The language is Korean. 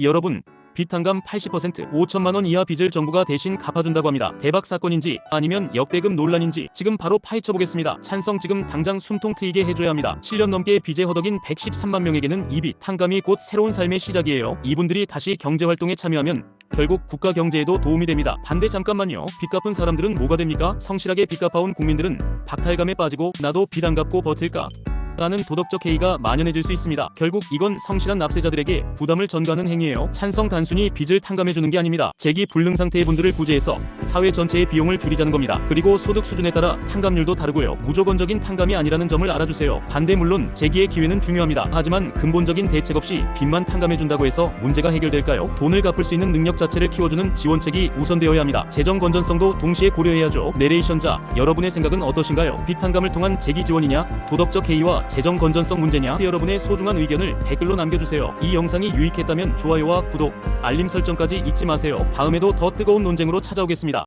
여러분, 빚 탕감 80% 5천만 원 이하 빚을 정부가 대신 갚아준다고 합니다. 대박 사건인지 아니면 역대급 논란인지 지금 바로 파헤쳐 보겠습니다. 찬성 지금 당장 숨통 트이게 해줘야 합니다. 7년 넘게 빚에 허덕인 113만 명에게는 이 빚 탕감이 곧 새로운 삶의 시작이에요. 이분들이 다시 경제 활동에 참여하면 결국 국가 경제에도 도움이 됩니다. 반대 잠깐만요. 빚 갚은 사람들은 뭐가 됩니까? 성실하게 빚 갚아온 국민들은 박탈감에 빠지고 나도 빚 안 갚고 버틸까? 라는 도덕적 해이가 만연해질 수 있습니다. 결국 이건 성실한 납세자들에게 부담을 전가하는 행위예요. 찬성 단순히 빚을 탕감해주는 게 아닙니다. 재기 불능 상태의 분들을 구제해서 사회 전체의 비용을 줄이자는 겁니다. 그리고 소득 수준에 따라 탕감률도 다르고요. 무조건적인 탕감이 아니라는 점을 알아주세요. 반대 물론 재기의 기회는 중요합니다. 하지만 근본적인 대책 없이 빚만 탕감해준다고 해서 문제가 해결될까요? 돈을 갚을 수 있는 능력 자체를 키워주는 지원책이 우선되어야 합니다. 재정 건전성도 동시에 고려해야죠. 내레이션자, 여러분의 생각은 어떠신가요? 빚 탕감을 통한 재기 지원이냐, 도덕적 해이와 재정 건전성 문제냐? 여러분의 소중한 의견을 댓글로 남겨주세요. 이 영상이 유익했다면 좋아요와 구독, 알림 설정까지 잊지 마세요. 다음에도 더 뜨거운 논쟁으로 찾아오겠습니다.